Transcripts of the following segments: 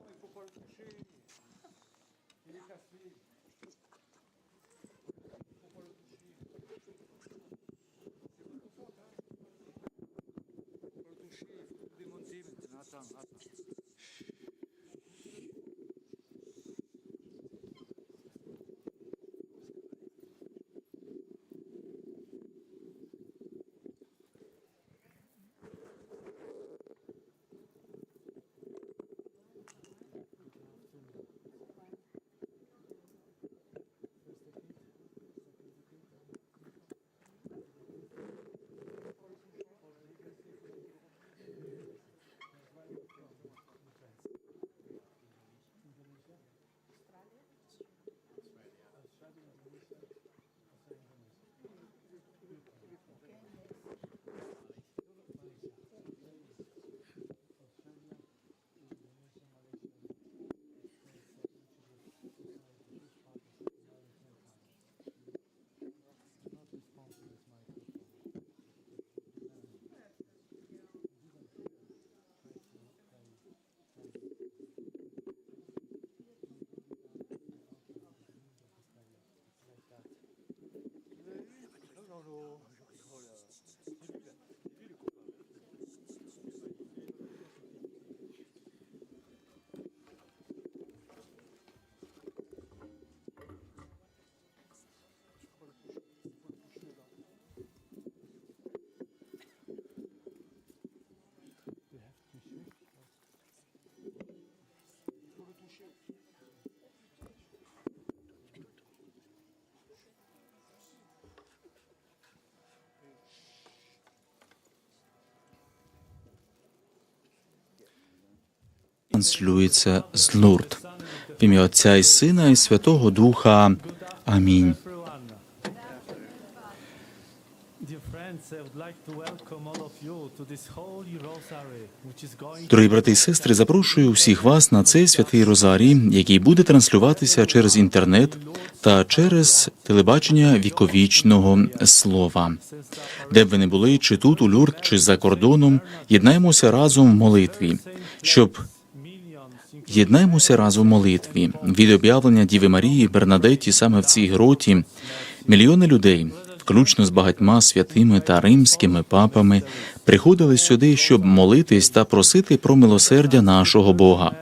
Homem conforme o cheiro. Транслюється з Лурд. В ім'я Отця і Сина і Святого Духа. Амінь. Дорогі брати і сестри, запрошую всіх вас на цей святий розарій, який буде транслюватися через інтернет та через телебачення віковічного слова. Де б ви не були, чи тут у Люрд, чи за кордоном, єднаємося разом в молитві, щоб Єднаємося разом в молитві. Від об'явлення Діви Марії Бернадеті саме в цій гроті мільйони людей, включно з багатьма святими та римськими папами, приходили сюди, щоб молитись та просити про милосердя нашого Бога.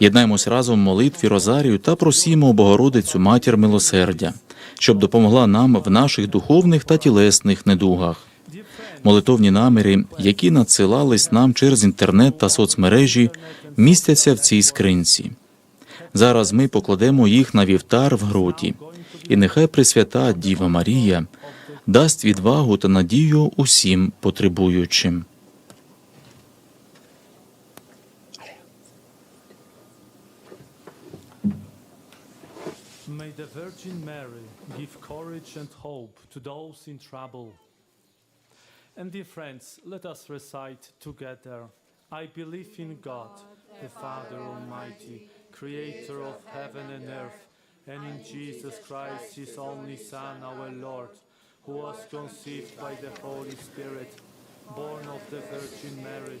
Єднаємось разом в молитві Розарію та просімо Богородицю Матір милосердя, щоб допомогла нам в наших духовних та тілесних недугах. Молитовні наміри, які надсилались нам через інтернет та соцмережі, містяться в цій скринці. Зараз ми покладемо їх на вівтар в гроті, і нехай Пресвята Діва Марія дасть відвагу та надію усім потребуючим. may the Virgin Mary give courage and hope to those in trouble. And dear friends, let us recite together. I believe in God, the Father Almighty, creator of heaven and earth, and in Jesus Christ, his only Son, our Lord, who was conceived by the Holy Spirit, born of the Virgin Mary,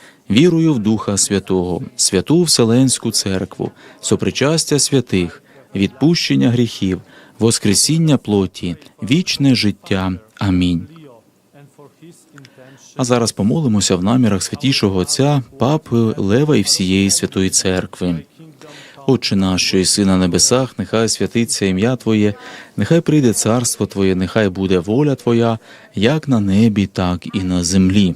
Вірую в Духа Святого, святу Вселенську церкву, сопричастя святих, відпущення гріхів, воскресіння плоті, вічне життя. Амінь. А зараз помолимося в намірах святішого Отця, Папи Лева і всієї святої церкви. Отче наш, що єси небесах, нехай святиться ім'я Твоє, нехай прийде царство Твоє, нехай буде воля Твоя, як на небі, так і на землі.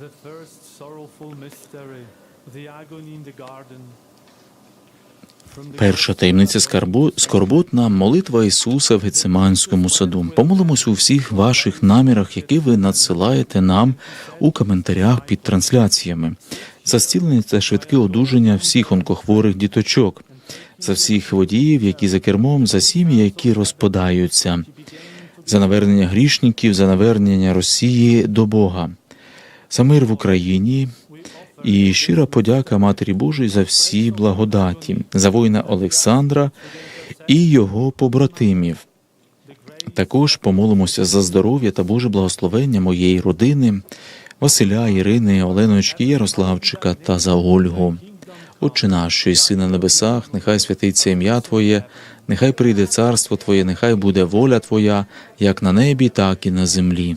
The first sorrowful mystery, the agony in the garden. Перша таємниця скарбу скорботна молитва Ісуса в Гециманському саду. Помолимось у всіх ваших намірах, які ви надсилаєте нам у коментарях під трансляціями. За зцілення та швидке одужання всіх онкохворих діточок, за всіх водіїв, які за кермом, за сім'ї, які розпадаються, за навернення грішників, за навернення Росії до Бога, за мир в Україні, і щира подяка Матері Божій за всі благодаті, за воїна Олександра і його побратимів. Також помолимося за здоров'я та Боже благословення моєї родини, Василя, Ірини, Оленочки, Ярославчика та за Ольгу. Отче наш, що єси на небесах, нехай святиться ім'я Твоє, нехай прийде царство Твоє, нехай буде воля Твоя, як на небі, так і на землі.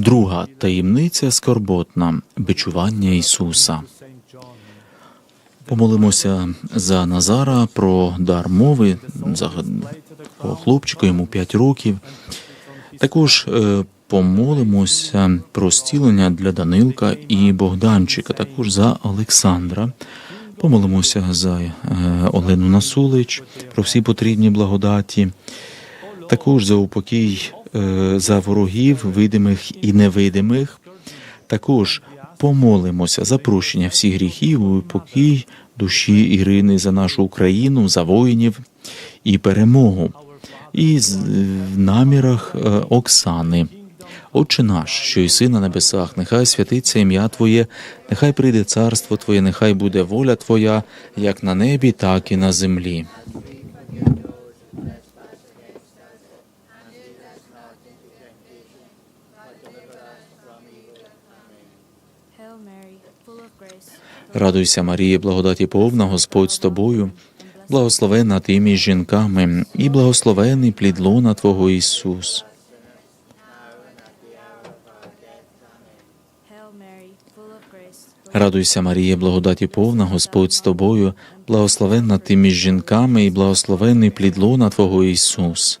Друга таємниця скорботна бичування Ісуса. Помолимося за Назара про дар мови, за хлопчика, йому 5 років. Також е, помолимося про зцілення для Данилка і Богданчика, також за Олександра. Помолимося за е, Олену Насулич, про всі потрібні благодаті, також за упокій е, за ворогів, видимих і невидимих. Також помолимося за прощення всіх гріхів, упокій душі Ірини за нашу Україну, за воїнів і перемогу. І в намірах е, Оксани. Отче наш, що єси на небесах, нехай святиться ім'я Твоє, нехай прийде царство Твоє, нехай буде воля Твоя, як на небі, так і на землі. Радуйся, Марія, благодаті повна, Господь з тобою, благословенна ти між жінками, і благословений плід лона Твого Ісус. Радуйся, Марія, благодаті повна, Господь з тобою, благословенна ти між жінками, і благословений плід лона Твого Ісус.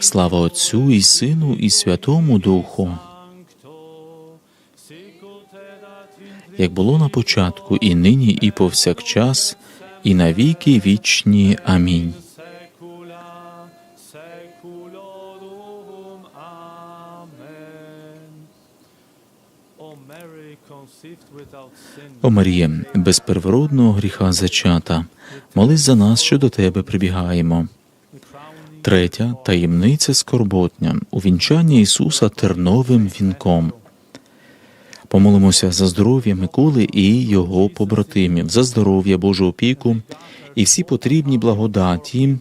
Слава Отцю і Сину, і Святому Духу, як було на початку, і нині, і повсякчас, і на віки вічні. Амінь. О Марія, без первородного гріха зачата, молись за нас, що до тебе прибігаємо. Третя таємниця скорботня увінчання Ісуса терновим вінком. Помолимося за здоров'я Миколи і його побратимів, за здоров'я Божу опіку і всі потрібні благодаті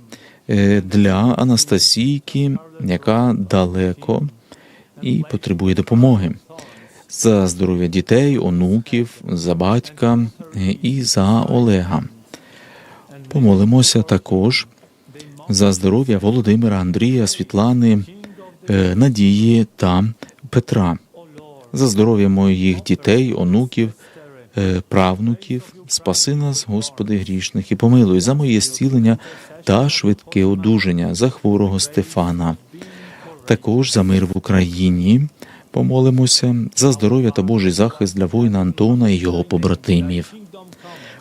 е, для Анастасійки, яка далеко і потребує допомоги. За здоров'я дітей, онуків, за батька е, і за Олега. Помолимося також за здоров'я Володимира, Андрія, Світлани, е, Надії та Петра, за здоров'я моїх дітей, онуків, е, правнуків, спаси нас, Господи, грішних, і помилуй за моє зцілення та швидке одужання за хворого Стефана. Також за мир в Україні помолимося за здоров'я та Божий захист для воїна Антона і його побратимів.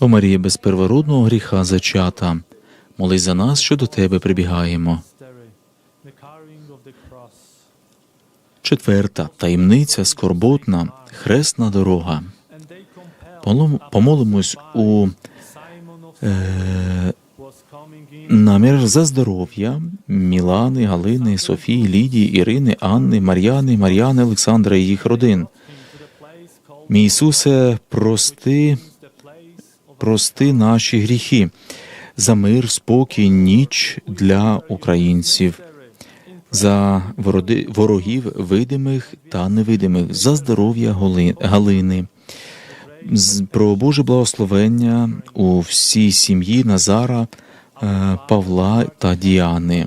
О Марія, без первородного гріха зачата, молись за нас, що до тебе прибігаємо. Четверта таємниця скорботна, хресна дорога. Помолимось у е, намір за здоров'я Мілани, Галини, Софії, Лідії, Ірини, Анни, Мар'яни, Мар'яни, Олександра і їх родин. Мій Ісусе, прости, прости наші гріхи, за мир, спокій, ніч для українців, за ворогів видимих та невидимих, за здоров'я Галини, про Боже благословення у всій сім'ї Назара, е, Павла та Діани.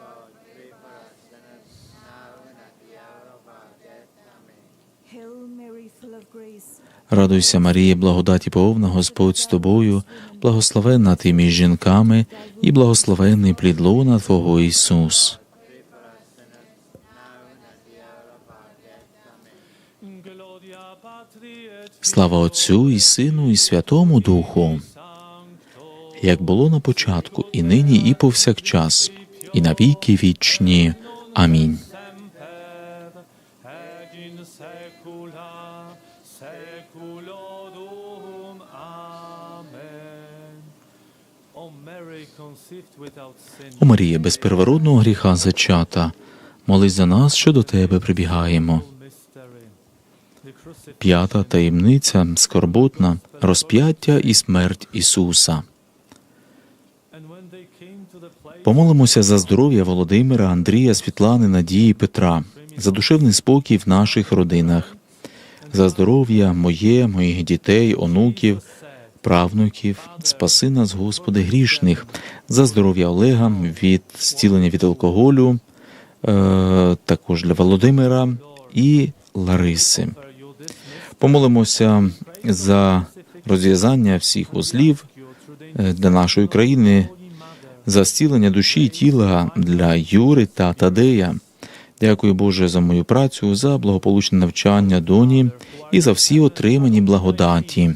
Радуйся, Марія, благодаті повна, Господь з тобою, благословенна ти між жінками, і благословений плід лона Твого Ісус. Слава Отцю і Сину, і Святому Духу, як було на початку, і нині, і повсякчас, і на віки вічні. Амінь. О Марія, без первородного гріха зачата, молись за нас, що до тебе прибігаємо. П'ята таємниця скорботна, розп'яття і смерть Ісуса. Помолимося за здоров'я Володимира, Андрія, Світлани, Надії, Петра, за душевний спокій в наших родинах, за здоров'я моє, моїх дітей, онуків, правнуків, спаси нас, Господи, грішних, за здоров'я Олега від зцілення від алкоголю, е, також для Володимира і Лариси. Помолимося за розв'язання всіх узлів е, для нашої країни, за зцілення душі і тіла для Юри та Тадея. Дякую Боже за мою працю, за благополучне навчання доні і за всі отримані благодаті.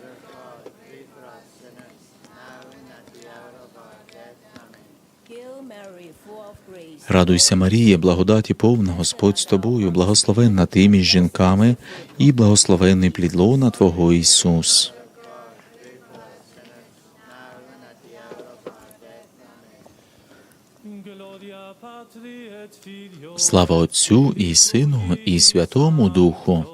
Радуйся, Марія, благодаті повна, Господь з тобою, благословенна ти між жінками, і благословенний плід лона Твого Ісус. Слава Отцю і Сину, і Святому Духу,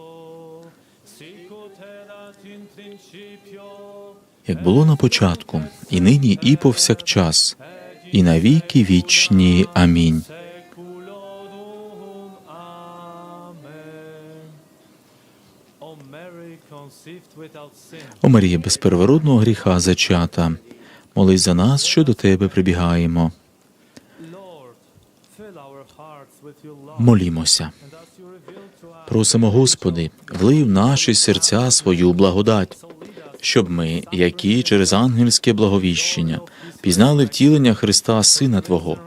як було на початку, і нині, і повсякчас, і на віки вічні. Амінь. О Марія, без первородного гріха зачата, молись за нас, що до тебе прибігаємо. Молімося. Просимо, Господи, влий в наші серця свою благодать, щоб ми, які через ангельське благовіщення, пізнали втілення Христа, Сина Твого,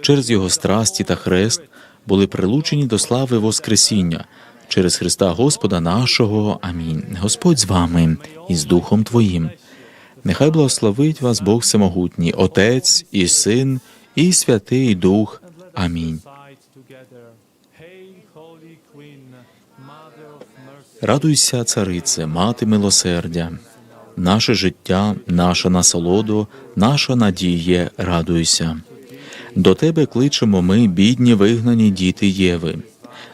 через Його страсті та хрест, були прилучені до слави Воскресіння, через Христа Господа нашого. Амінь. Господь з вами і з Духом Твоїм. Нехай благословить вас Бог Всемогутній, Отець і Син, і Святий Дух. Амінь. Радуйся, царице, мати милосердя, наше життя, наша насолоду, наша надія, радуйся. До тебе кличемо ми, бідні вигнані діти Єви.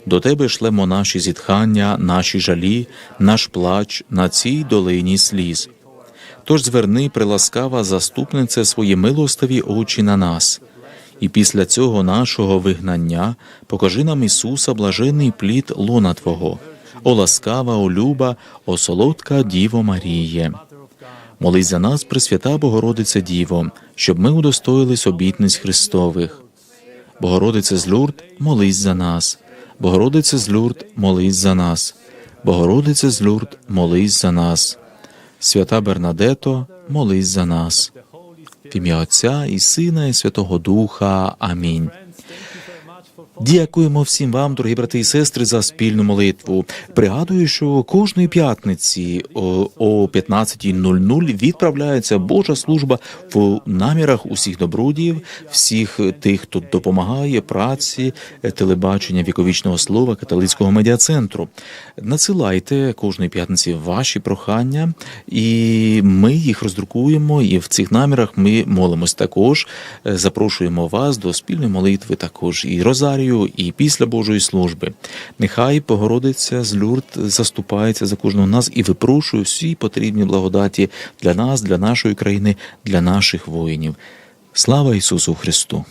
До тебе шлемо наші зітхання, наші жалі, наш плач на цій долині сліз. Тож зверни, приласкава заступнице, свої милостиві очі на нас. І після цього нашого вигнання покажи нам Ісуса, блажений плід лона Твого, о ласкава, о люба, о солодка Діво Маріє. Молись за нас, Пресвята Богородице Діво, щоб ми удостоїлись обітниць Христових. Богородице з Люрд, молись за нас. Богородице з Люрд, молись за нас. Богородице з Люрд, молись за нас. Свята Бернадето, молись за нас. В ім'я Отця і Сина, і Святого Духа. Амінь. Дякуємо всім вам, дорогі брати і сестри, за спільну молитву. Пригадую, що кожної п'ятниці о о 15.00 відправляється Божа служба в намірах усіх добродіїв, всіх тих, хто допомагає праці е, телебачення віковічного слова католицького медіа-центру. Надсилайте кожної п'ятниці ваші прохання, і ми їх роздрукуємо. І в цих намірах ми молимось також. Е, Запрошуємо вас до спільної молитви, також і розарію, і після Божої служби. Нехай Богородиця з Люрд заступається за кожного нас і випрошує всі потрібні благодаті для нас, для нашої країни, для наших воїнів. Слава Ісусу Христу!